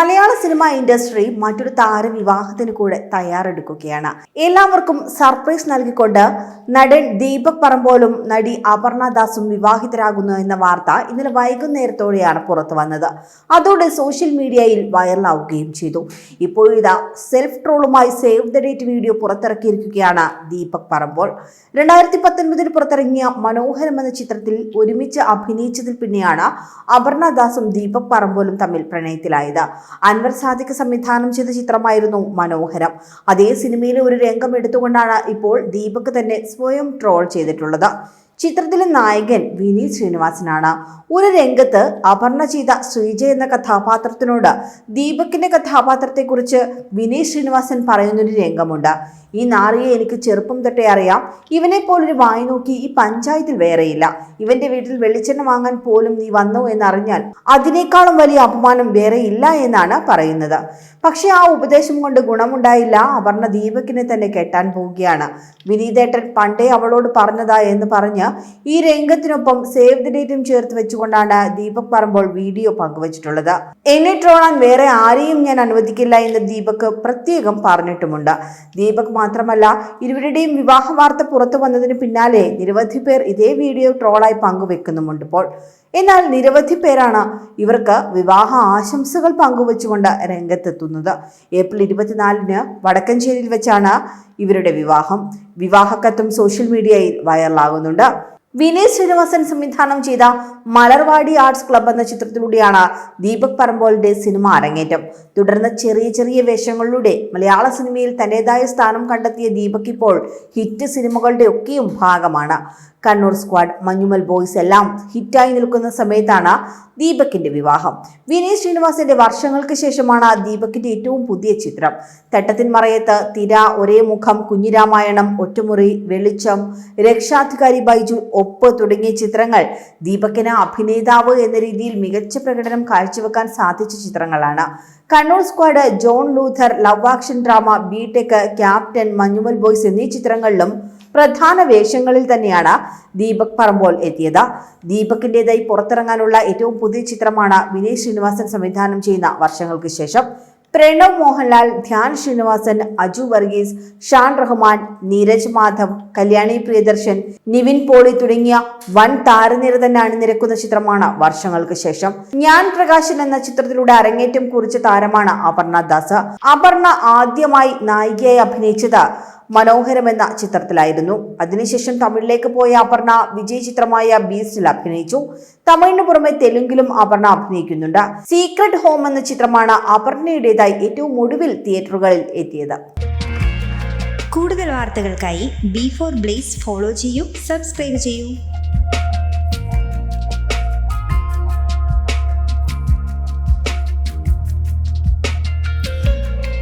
മലയാള cinema industry മറ്റൊരു താരവിവാഹത്തിന് കൂടെ തയ്യാറെടുക്കുകയാണ്. എല്ലാവർക്കും സർപ്രൈസ് നൽകിക്കൊണ്ട് നടൻ ദീപക് പറമ്പോലും നടി അപർണ ദാസും വിവാഹിതരാകുന്നു എന്ന വാർത്ത ഇന്നലെ വൈകുന്നേരത്തോടെയാണ് പുറത്തു വന്നത്. അതോടെ സോഷ്യൽ മീഡിയയിൽ വൈറലാവുകയും ചെയ്തു. ഇപ്പോഴിതാ സെൽഫ് ട്രോളുമായി സേവ് ദ ഡേറ്റ് വീഡിയോ പുറത്തിറക്കിയിരിക്കുകയാണ് ദീപക് പറമ്പോൾ. രണ്ടായിരത്തി പത്തൊൻപതിൽ പുറത്തിറങ്ങിയ മനോഹരം എന്ന ചിത്രത്തിൽ ഒരുമിച്ച് അഭിനയിച്ചതിൽ പിന്നെയാണ് അപർണ ദാസും ദീപക് പറമ്പോലും തമ്മിൽ പ്രണയത്തിലായത്. അൻവർ സാദിഖ് സംവിധാനം ചെയ്ത ചിത്രമായിരുന്നു മനോഹരം. അതേ സിനിമയിലെ ഒരു രംഗം എടുത്തുകൊണ്ടാണ് ഇപ്പോൾ ദീപക് തന്നെ സ്വയം ട്രോൾ ചെയ്തിട്ടുള്ളത്. ചിത്രത്തിലെ നായകൻ വിനീത് ശ്രീനിവാസനാണ്. ഒരു രംഗത്ത് അപർണ ചെയ്ത ശ്രീജ എന്ന കഥാപാത്രത്തിനോട് ദീപകിന്റെ കഥാപാത്രത്തെക്കുറിച്ച് വിനീത് ശ്രീനിവാസൻ പറയുന്നൊരു രംഗമുണ്ട്. ഈ നാറിയെ എനിക്ക് ചെറുപ്പം തൊട്ടേ അറിയാം. ഇവനെ പോലൊരു വായി നോക്കി ഈ പഞ്ചായത്തിൽ വേറെയില്ല. ഇവന്റെ വീട്ടിൽ വെളിച്ചെണ്ണ വാങ്ങാൻ പോലും നീ വന്നു എന്നറിഞ്ഞാൽ അതിനേക്കാളും വലിയ അപമാനം വേറെ ഇല്ല എന്നാണ് പറയുന്നത്. പക്ഷെ ആ ഉപദേശം കൊണ്ട് ഗുണമുണ്ടായില്ല അപർണ ദീപകിനെ തന്നെ കെട്ടാൻ പോവുകയാണ്. വിനീതേട്ടൻ പണ്ടേ അവളോട് പറഞ്ഞതാ എന്ന് പറഞ്ഞ് ഈ രംഗത്തിനൊപ്പം സേവ് ദി ഡേറ്റും ചേർത്ത് വെച്ചുകൊണ്ടാണ് ദീപക് പറമ്പോൾ വീഡിയോ പങ്കുവച്ചിട്ടുള്ളത്. എന്നെ ട്രോളാൻ വേറെ ആരെയും ഞാൻ അനുവദിക്കില്ല എന്ന് ദീപക് പ്രത്യേകം പറഞ്ഞിട്ടുമുണ്ട്. ദീപക് മാത്രമല്ല ഇരുവരുടെയും വിവാഹ വാർത്ത പുറത്തു വന്നതിന് പിന്നാലെ നിരവധി പേർ ഇതേ വീഡിയോ ട്രോളായി പങ്കുവെക്കുന്നുമുണ്ട് ഇപ്പോൾ. എന്നാൽ നിരവധി പേരാണ് ഇവർക്ക് വിവാഹ ആശംസകൾ പങ്കുവച്ചുകൊണ്ട് രംഗത്തെത്തുന്നത്. ഏപ്രിൽ ഇരുപത്തിനാലിന് വടക്കഞ്ചേരിയിൽ വെച്ചാണ് ഇവരുടെ വിവാഹം. വിവാഹക്കത്തും സോഷ്യൽ മീഡിയയിൽ വൈറലാകുന്നുണ്ട്. വിനീത് ശ്രീനിവാസൻ സംവിധാനം ചെയ്ത മലർവാടി ആർട്സ് ക്ലബ് എന്ന ചിത്രത്തിലൂടെയാണ് ദീപക് പറമ്പോളിന്റെ സിനിമ അരങ്ങേറ്റം. തുടർന്ന് ചെറിയ ചെറിയ വേഷങ്ങളിലൂടെ മലയാള സിനിമയിൽ തന്റേതായ സ്ഥാനം കണ്ടെത്തിയ ദീപക് ഇപ്പോൾ ഹിറ്റ് സിനിമകളുടെ ഒക്കെയും ഭാഗമാണ്. കണ്ണൂർ സ്ക്വാഡ് മഞ്ഞുമൽ ബോയ്സ് എല്ലാം ഹിറ്റായി നിൽക്കുന്ന സമയത്താണ് ദീപക്കിന്റെ വിവാഹം. വിനീത് ശ്രീനിവാസിന്റെ വർഷങ്ങൾക്ക് ശേഷമാണ് ദീപക്കിന്റെ ഏറ്റവും പുതിയ ചിത്രം. തട്ടത്തിൻ മറയത്ത് തിര ഒരേ മുഖം കുഞ്ഞിരാമായണം ഒറ്റമുറി വെളിച്ചം രക്ഷാധികാരി ബൈജു ഒപ്പ് തുടങ്ങിയ ചിത്രങ്ങൾ ദീപകിന് അഭിനേതാവ് എന്ന രീതിയിൽ മികച്ച പ്രകടനം കാഴ്ചവെക്കാൻ സാധിച്ച ചിത്രങ്ങളാണ്. Kannur squad John Luther love action drama B tech captain Manjummel boys എന്നീ ചിത്രങ്ങളിലും പ്രധാന വേഷങ്ങളിൽ തന്നെയാണ് ദീപക് പറമ്പോൾ എത്തിയത്. ദീപകിന്റെതായി പുറത്തിറങ്ങാനുള്ള ഏറ്റവും പുതിയ ചിത്രമാണ് വിനയ് ശ്രീനിവാസൻ സംവിധാനം ചെയ്യുന്ന വർഷങ്ങൾക്ക് ശേഷം. പ്രണവ് മോഹൻലാൽ ധ്യാൻ ശ്രീനിവാസൻ അജു വർഗീസ് ഷാൻ റഹ്മാൻ നീരജ് മാധവ് കല്യാണി പ്രിയദർശൻ നിവിൻ പോളി തുടങ്ങിയ വൻ താരനിര തന്നെ അണിനിരക്കുന്ന ചിത്രമാണ് വർഷങ്ങൾക്ക് ശേഷം. ഞാൻ പ്രകാശൻ എന്ന ചിത്രത്തിലൂടെ അരങ്ങേറ്റം കുറിച്ച താരമാണ് അപർണ ദാസ്. അപർണ ആദ്യമായി നായികയായി അഭിനയിച്ചത് മനോഹരം എന്ന ചിത്രത്തിലായിരുന്നു. അതിനുശേഷം തമിഴിലേക്ക് പോയ അപർണ വിജയ് ചിത്രമായ ബീസ്റ്റിൽ അഭിനയിച്ചു. തമിഴിന് പുറമെ തെലുങ്കിലും അപർണ അഭിനയിക്കുന്നുണ്ട്. സീക്രട്ട് ഹോം എന്ന ചിത്രമാണ് അപർണയുടേതായി ഏറ്റവും ഒടുവിൽ തിയേറ്ററുകളിൽ എത്തിയത്. കൂടുതൽ വാർത്തകൾക്കായി ബി ഫോർ ബ്ലേസ് ഫോളോ ചെയ്യൂ സബ്സ്ക്രൈബ് ചെയ്യൂ.